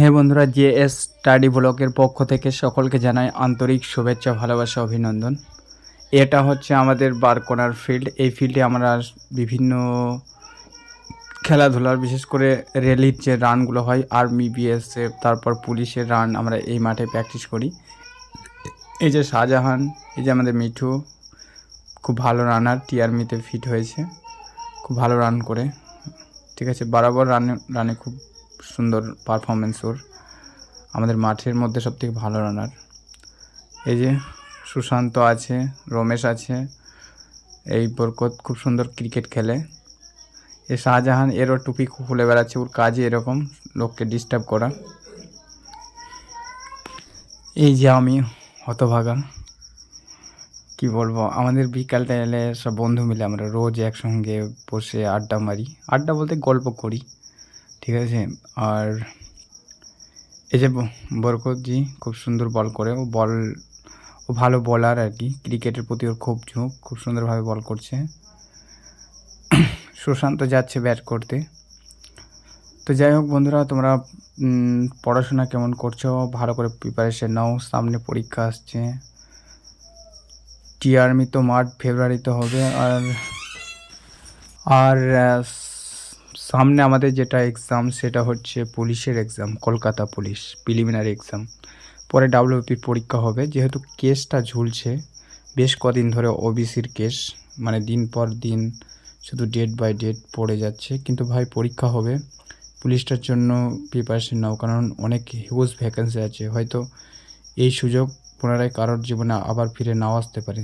হ্যাঁ বন্ধুরা, J S study ব্লকের পক্ষ থেকে সকলকে জানাই আন্তরিক শুভেচ্ছা, ভালোবাসা, অভিনন্দন। এটা হচ্ছে আমাদের বারকোনার ফিল্ড এই ফিল্ডে আমরা বিভিন্ন খেলাধুলার, বিশেষ করে রেলির যে রানগুলো হয় আর্মি বিএসএফ তারপর পুলিশের রান আমরা এই মাঠে প্র্যাকটিস করি। এই যে শাহজাহান, এই যে আমাদের মিঠু, খুব ভালো রানার টিআরমিতে ফিট হয়েছে। খুব ভালো রান করে। ঠিক আছে, বরাবর রানে রানে খুব সুন্দর পারফরমেন্স ওর। আমাদের মাঠের মধ্যে সব থেকে ভালো রানার এই যে সুশান্ত আছে, রমেশ আছে, এই বরকত খুব সুন্দর ক্রিকেট খেলে। এ শাহজাহান, এরও টুপি খুলে বেড়াচ্ছে, ওর কাজই এরকম, লোককে ডিস্টার্ব করা। এই যে আমি, হতভাগা। কি বলব, আমাদের বিকালটা এলে সব বন্ধু মিলে আমরা রোজ একসঙ্গে বসে আড্ডা মারি। আড্ডা বলতে গল্প করি। ঠিক আছে? আর এই যে বরকতজি খুব সুন্দর বল করে। ও বল ও ভালো বলার আর কি। ক্রিকেটের প্রতি ওর খুব ঝোঁক, খুব সুন্দরভাবে বল করছে। সুশান্ত যাচ্ছে ব্যাট করতে। তো যাই হোক বন্ধুরা, তোমরা পড়াশোনা কেমন করছ? ভালো করে প্রিপারেশন নাও। সামনে পরীক্ষা আসছে। টিআরমি তো মার্চ, ফেব্রুয়ারিতে হবে। আর আর সামনে আমাদের যেটা এক্সাম সেটা হচ্ছে পুলিশের exam Kolkata police preliminary exam পরে ডাব্লিউপির পরীক্ষা হবে। যেহেতু কেসটা ঝুলছে, বেশ কদিন ধরে ওবিসির কেস মানে দিন পর দিন শুধু ডেট বাই ডেট পড়ে যাচ্ছে। কিন্তু ভাই, পরীক্ষা হবে। পুলিশটার জন্য প্রিপারেশন নাও, কারণ অনেক হিউজ ভ্যাকেন্সি আছে। হয়তো এই সুযোগ পুনরায় কারোর জীবনে আবার ফিরে নাও আসতে পারে।